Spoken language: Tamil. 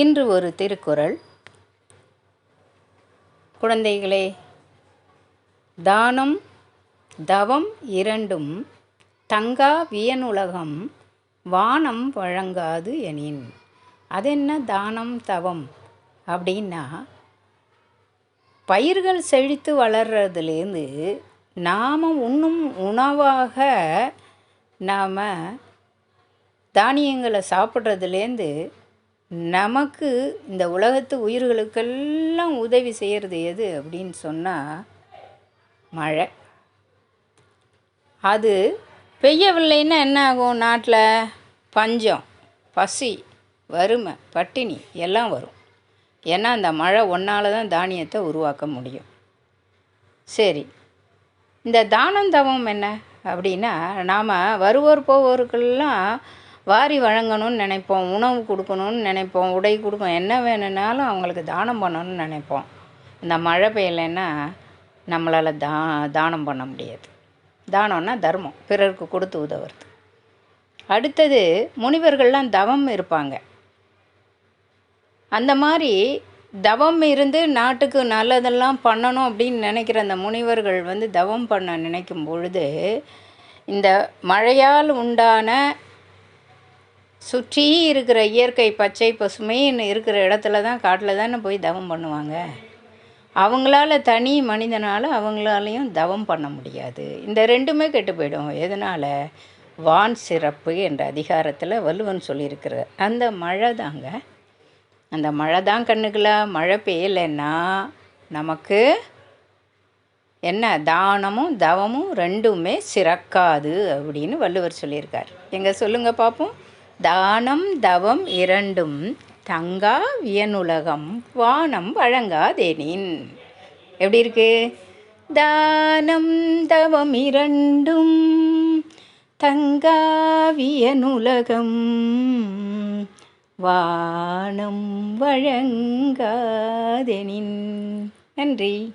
இன்று ஒரு திருக்குறள். குழந்தைகளே தானம் தவம் இரண்டும் தங்கா வியனுலகம் வானம் வழங்காது எனின். அதென்ன தானம் தவம்? அப்படின்னா பயிர்கள் செழித்து வளர்றதுலேருந்து நாம் உண்ணும் உணவாக நாம் தானியங்களை சாப்பிட்றதுலேருந்து நமக்கு இந்த உலகத்து உயிர்களுக்கெல்லாம் உதவி செய்கிறது எது அப்படின்னு சொன்னால் மழை. அது பெய்யவில்லைன்னா என்ன ஆகும் நாட்டில்? பஞ்சம் பசி வறுமை பட்டினி எல்லாம் வரும். ஏன்னா அந்த மழை ஒன்றால் தான் தானியத்தை உருவாக்க முடியும். சரி இந்த தானம் தவம் என்ன அப்படின்னா நாம் வருவோர் போவோருக்கெல்லாம் வாரி வழங்கணும்னு நினைப்போம் உணவு கொடுக்கணும்னு நினைப்போம் உடை கொடுக்கணும் என்ன வேணும்னாலும் அவங்களுக்கு தானம் பண்ணணும்னு நினைப்போம். இந்த மழை பெய்யலைன்னா நம்மளால் தா தானம் பண்ண முடியாது. தானம்னா தர்மம் பிறருக்கு கொடுத்து உதவுறது. அடுத்தது முனிவர்கள்லாம் தவம் இருப்பாங்க. அந்த மாதிரி தவம் இருந்து நாட்டுக்கு நல்லதெல்லாம் பண்ணணும் அப்படின்னு நினைக்கிற அந்த முனிவர்கள் வந்து தவம் பண்ண நினைக்கும் பொழுது இந்த மழையால் உண்டான சுற்றி இருக்கிற இயற்கை பச்சை பசுமைன்னு இருக்கிற இடத்துல தான் காட்டில் தானே போய் தவம் பண்ணுவாங்க. அவங்களால தனி மனிதனால் அவங்களாலையும் தவம் பண்ண முடியாது. இந்த ரெண்டுமே கெட்டு போயிடும். எதனால்? வான் சிறப்பு என்ற அதிகாரத்தில் வள்ளுவன் சொல்லியிருக்கிற அந்த மழை தாங்க. அந்த மழை தான் கண்ணுகளா மழை பெய்யலைன்னா நமக்கு என்ன? தானமும் தவமும் ரெண்டுமே சிறக்காது அப்படின்னு வள்ளுவர் சொல்லியிருக்கார். எங்கே சொல்லுங்கள் பார்ப்போம் தானம் தவம் இரண்டும் தங்கா வியனுலகம் வானம் வழங்காதேனின். எப்படி இருக்கு? தானம் தவம் இரண்டும் தங்காவியனுலகம் வானம் வழங்காதெனின். நன்றி.